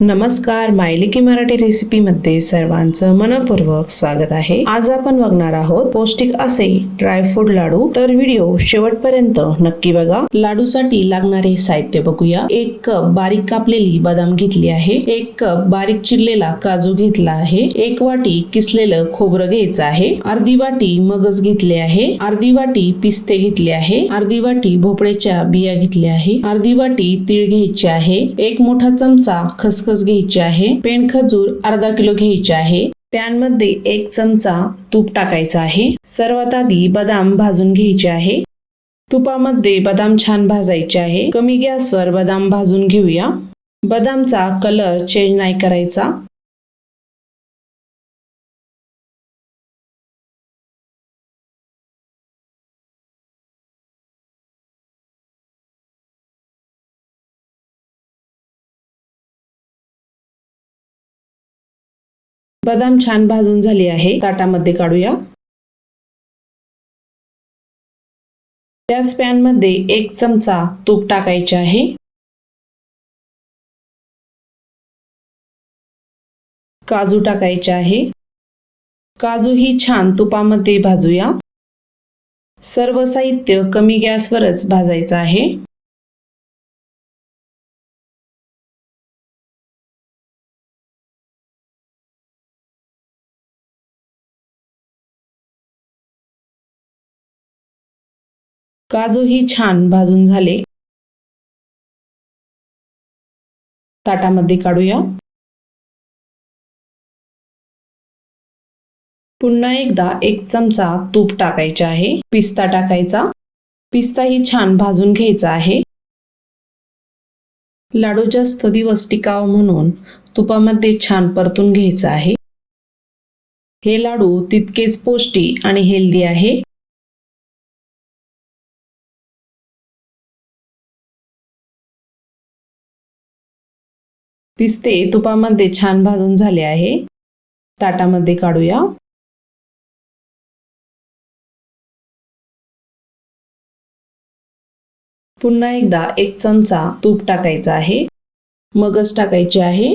नमस्कार मायलिकी मराठी रेसिपी मध्ये सर्वांचं मनपूर्वक स्वागत आहे. आज आपण बघणार आहोत पौष्टिक असे ड्रायफ्रूट लाडू. तर व्हिडिओ शेवटपर्यंत नक्की बघा. लाडूसाठी लागणारे साहित्य बघूया. एक कप बारीक कापलेली बदाम घेतली आहे. एक कप बारीक चिरलेला काजू घेतला आहे. एक वाटी किसलेलं खोबरं घ्यायचं आहे. अर्धी वाटी मगज घेतले आहे. अर्धी वाटी पिस्ते घेतले आहे. अर्धी वाटी भोपळ्याच्या बिया घेतल्या आहे. अर्धी वाटी तीळ घ्यायची आहे. एक मोठा चमचा खसखस घ्यायची आहे. पेन खजूर अर्धा किलो घ्यायचे आहे. पॅनमध्ये एक चमचा तूप टाकायचा आहे. सर्वात आधी बदाम भाजून घ्यायचे आहे. तुपामध्ये बदाम छान भाजायचे आहे. कमी गॅसवर बदाम भाजून घेऊया. बदामचा कलर चेंज नाही करायचा. बदाम छान भाजून झाले आहे. ताटामध्ये काढूया. त्याच पॅनमध्ये एक चमचा तूप टाकायचे आहे. काजू टाकायचे आहे. काजू ही छान तुपामध्ये भाजूया. सर्व साहित्य कमी गॅसवरच भाजायचं आहे. काजू ही छान भाजून झाले. ताटामध्ये काढूया. पुन्हा एकदा एक चमचा तूप टाकायचे आहे. पिस्ता टाकायचा. पिस्ता ही छान भाजून घ्यायचा आहे. लाडू जास्त दिवस टिकाव म्हणून तुपामध्ये छान परतून घ्यायचं आहे. हे लाडू तितकेच पौष्टिक आणि हेल्दी आहे. पिस्ते तुपामध्ये छान भाजून झाले आहे. ताटामध्ये काढूया. पुन्हा एकदा एक चमचा तूप टाकायचा आहे. मगज टाकायचे आहे.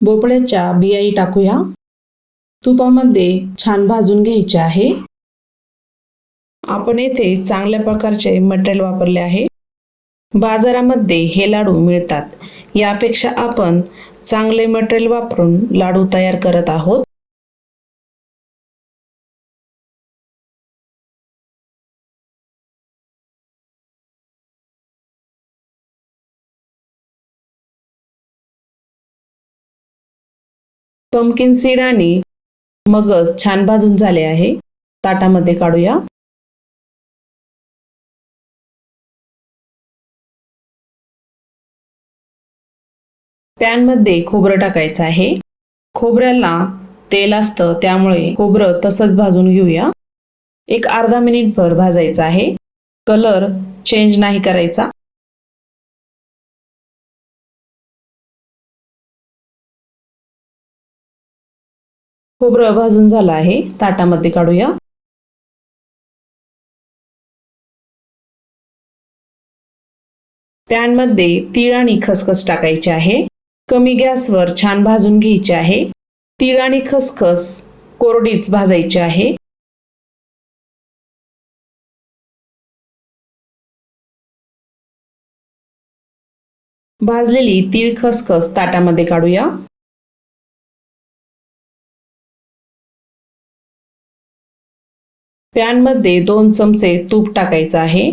भोपळ्याच्या बियाई टाकूया. तुपामध्ये छान भाजून घ्यायचे आहे. आपण येथे चांगल्या प्रकारचे मटेरियल वापरले आहे. बाजारामध्ये हे लाडू मिळतात. यापेक्षा आपण चांगले मटेरियल वापरून लाडू तयार करत आहोत. पंपकिन सीड आणि मगज छान भाजून झाले आहे. ताटामध्ये काढूया. पॅनमध्ये खोबरं टाकायचं आहे. खोबऱ्याला तेल असतं त्यामुळे खोबरं तसंच भाजून घेऊया. एक अर्धा मिनिटभर भाजायचं आहे. कलर चेंज नाही करायचा. खोबरं भाजून झालं आहे. ताटामध्ये काढूया. पॅनमध्ये तीळ आणि खसखस टाकायचे आहे. कमी गॅसवर छान भाजून घ्यायचे आहे. तीळ आणि खसखस कोरडीच भाजायची आहे. भाजलेली तीळ खसखस ताटामध्ये काढूया. पॅनमध्ये दोन चमचे तूप टाकायचं आहे.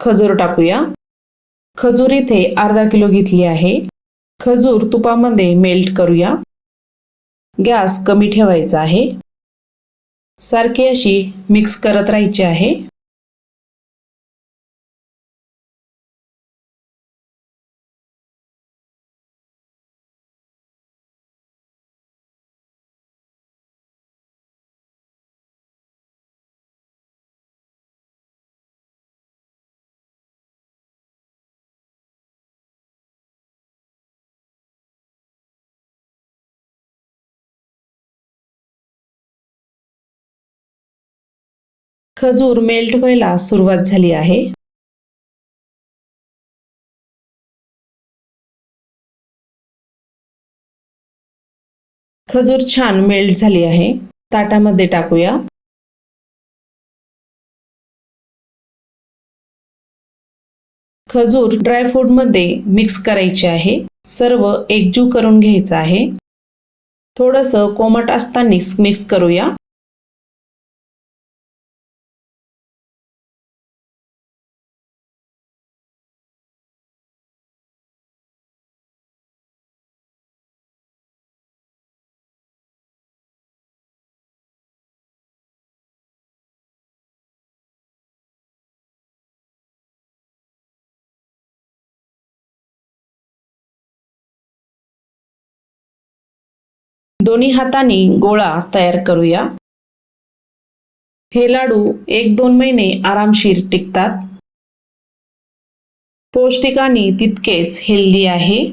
खजूर टाकूया. खजूर इथे अर्धा किलो घेतली आहे. खजूर तुपामध्ये मेल्ट करूया. गॅस कमी ठेवायचा आहे. सारखी अशी मिक्स करत राहायची आहे. खजूर मेल्ट व्हायला सुरुवात झाली आहे. खजूर छान मेल्ट झाली आहे. ताटामध्ये टाकूया. खजूर ड्रायफ्रूटमध्ये मिक्स करायचे आहे. सर्व एकजीव करून घ्यायचं आहे. थोडंसं कोमट असतानाच मिक्स करूया. दोन्ही हाताने गोळा तयार करूया. हे लाडू एक दोन महिने आरामशीर टिकतात. पौष्टिक आणि तितकेच हेल्दी आहे.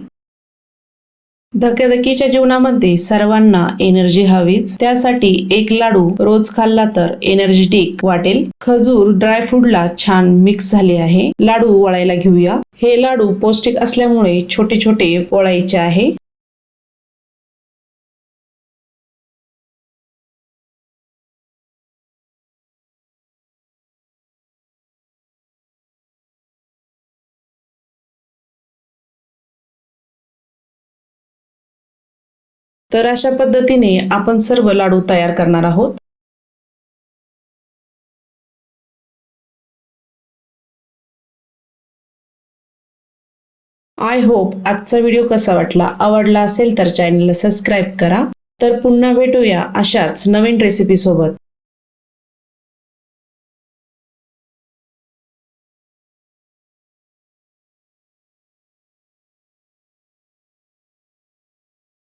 धक्याधकीच्या जीवनामध्ये सर्वांना एनर्जी हवीच. त्यासाठी एक लाडू रोज खाल्ला तर एनर्जेटिक वाटेल. खजूर ड्रायफ्रूटला छान मिक्स झाले आहे. लाडू वळायला घेऊया. हे लाडू पौष्टिक असल्यामुळे छोटे छोटे वळायचे आहे. तर अशा पद्धतीने आपण सर्व लाडू तयार करणार आहोत. आय होप आजचा व्हिडिओ कसा वाटला? आवडला असेल तर चॅनलला सबस्क्राईब करा. तर पुन्हा भेटूया अशाच नवीन रेसिपी सोबत.